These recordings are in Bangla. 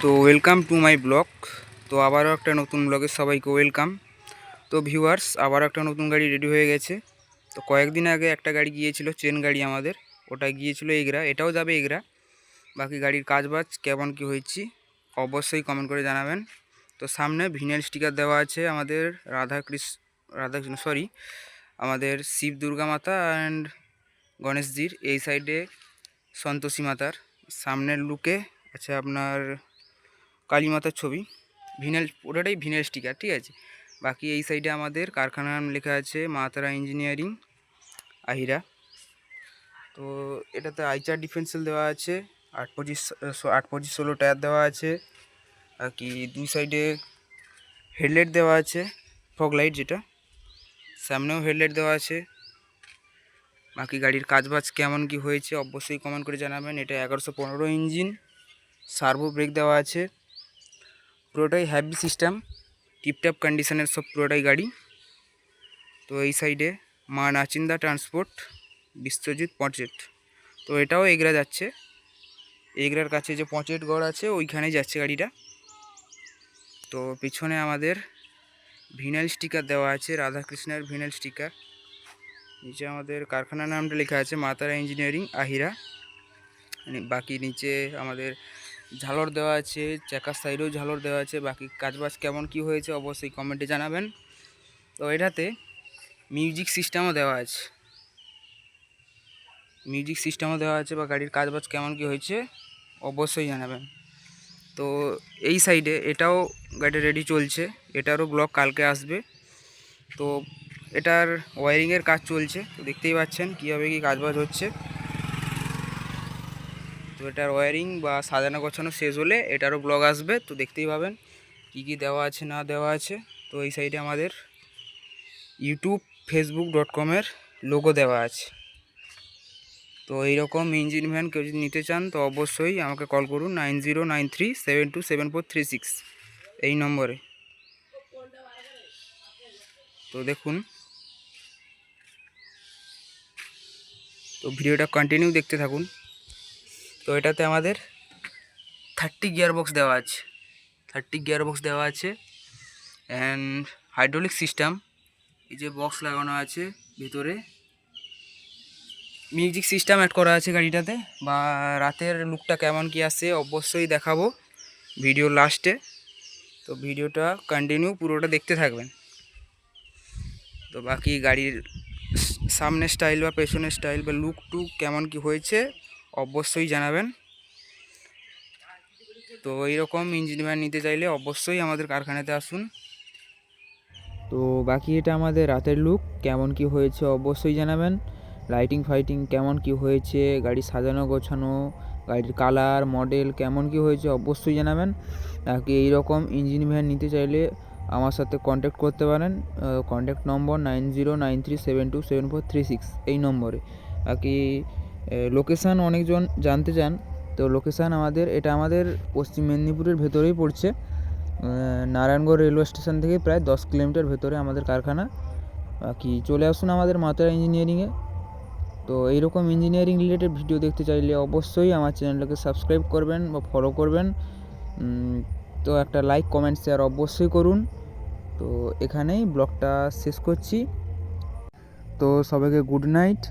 তো ওয়েলকাম টু মাই ব্লগ তো আবারও একটা নতুন ব্লগে সবাইকে ওয়েলকাম তো ভিউয়ার্স আবারও একটা নতুন গাড়ি রেডি হয়ে গেছে। তো কয়েকদিন আগে একটা গাড়ি গিয়েছিল চেন গাড়ি আমাদের। ওটা গিয়েছিল এগরা। এটাও যাবে এগরা। বাকি গাড়ির কাজবাজ কেমন কি হয়েছি, অবশ্যই কমেন্ট করে জানাবেন। তো সামনে ভিনেল স্টিকার দেওয়া আছে আমাদের রাধাকৃষ্ণ রাধাকৃষ্ণ সরি আমাদের শিব দুর্গা মাতা অ্যান্ড গণেশজির। এই সাইডে সন্তোষী মাতার। সামনের লুকে আছে আপনার কালী মাতার ছবি ভিনেল ওটাটাই ভিনেল স্টিকার ঠিক আছে? বাকি এই সাইডে আমাদের কারখানার নাম লেখা আছে, মাতারা ইঞ্জিনিয়ারিং আহিরা। তো এটাতে আইচার ডিফেন্সেল দেওয়া আছে, আট পঁচিশ আট পঁচিশ ষোলো টায়ার দেওয়া আছে আর কি দুই সাইডে হেডলাইট দেওয়া আছে ফগ লাইট যেটা। সামনেও হেডলাইট দেওয়া আছে। বাকি গাড়ির কাজবাজ কেমন কি হয়েছে অবশ্যই কমেন্ট করে জানাবেন। এটা এগারোশো পনেরো ইঞ্জিন সার্ভো ব্রেক দেওয়া আছে। পুরোটাই হ্যাভি সিস্টেম টিপটপ কন্ডিশনের সব পুরোটাই গাড়ি। তো এই সাইডে মা নাচিন্দা ট্রান্সপোর্ট বিশ্বজিৎ পঞ্চেট তো এটাও এগরা যাচ্ছে। এগরার কাছে যে পঞ্চেট গড় আছে, ওইখানেই যাচ্ছে গাড়িটা। তো পিছনে আমাদের ভিনাইল স্টিকার দেওয়া আছে, রাধাকৃষ্ণের ভিনাইল স্টিকার নিচে আমাদের কারখানার নামটা লেখা আছে, মাতারা ইঞ্জিনিয়ারিং আহিরা। মানে বাকি নিচে আমাদের ঝালর দেওয়া আছে চাকার সাইডেও ঝালর দেওয়া আছে, বাকি কাজবাজ কেমন কি হয়েছে অবশ্যই কমেন্টে জানাবেন। তো এটাতে মিউজিক সিস্টেমও দেওয়া আছে। মিউজিক সিস্টেমও দেওয়া আছে বা গাড়ির কাজবাজ কেমন কি হয়েছে অবশ্যই জানাবেন। তো এই সাইডে এটাও গাড়ি রেডি চলছে, এটারও ব্লক কালকে আসবে। তো এটার ওয়ারিংয়ের কাজ চলছে, তো দেখতেই পাচ্ছেন কীভাবে কী কাজবাজ হচ্ছে। তো এটার ওয়ারিং বা সাজানো গোছানো শেষ হলে এটারও ব্লগ আসবে, তো দেখতেই পাবেন কী কী দেওয়া আছে, না দেওয়া আছে। তো এই সাইডে আমাদের ইউটিউব ফেসবুক ডট কমের লোগো দেওয়া আছে। তো এইরকম ইঞ্জিন ভ্যান কেউ যদি নিতে চান, তো অবশ্যই আমাকে কল করুন nine zero nine three, seven two seven four three six এই নম্বরে। তো দেখুন। তো ভিডিওটা কন্টিনিউ দেখতে থাকুন। তো এটাতে আমাদের থার্টি গিয়ার বক্স দেওয়া আছে। থার্টি গিয়ার বক্স দেওয়া আছে। অ্যান্ড হাইড্রোলিক সিস্টেম এই যে বক্স লাগানো আছে ভিতরে। মিউজিক সিস্টেম অ্যাড করা আছে গাড়িটাতে। বা রাতের লুকটা কেমন কি আসে অবশ্যই দেখাবো ভিডিও লাস্টে তো ভিডিওটা কন্টিনিউ পুরোটা দেখতে থাকবেন। তো বাকি গাড়ির সামনের স্টাইল বা পেছনের স্টাইল বা লুক টুক কেমন কি হয়েছে অবশ্যই জানাবেন। তো এইরকম ইঞ্জিন ভ্যান নিতে চাইলে অবশ্যই আমাদের কারখানাতে আসুন। তো বাকি এটা আমাদের রাতের লুক কেমন কি হয়েছে অবশ্যই জানাবেন। লাইটিং ফাইটিং কেমন কি হয়েছে, গাড়ি সাজানো, গোছানো, গাড়ির কালার মডেল কেমন কি হয়েছে অবশ্যই জানাবেন। নাকি এইরকম ইঞ্জিন ভ্যান নিতে চাইলে আমার সাথে কন্ট্যাক্ট করতে পারেন contact number nine zero nine three seven two seven four three six এই নম্বরে। বাকি লোকেশান অনেকজন জানতে চান। তো লোকেশান আমাদের, এটা আমাদের পশ্চিম মেদিনীপুরের ভেতরেই পড়ছে। নারায়ণগড় রেলওয়ে স্টেশন থেকে প্রায় দশ কিলোমিটার ভেতরে আমাদের কারখানা। বাকি চলে আসুন আমাদের মাতারা ইঞ্জিনিয়ারিংয়ে তো এইরকম ইঞ্জিনিয়ারিং রিলেটেড ভিডিও দেখতে চাইলে অবশ্যই আমার চ্যানেলটাকে সাবস্ক্রাইব করবেন বা ফলো করবেন। তো একটা লাইক কমেন্ট শেয়ার অবশ্যই করুন। তো এখানেই ব্লগটা শেষ করছি। তো সবাইকে গুড নাইট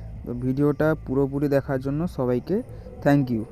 ভিডিওটা পুরোপুরি দেখার জন্য সবাইকে থ্যাংক ইউ।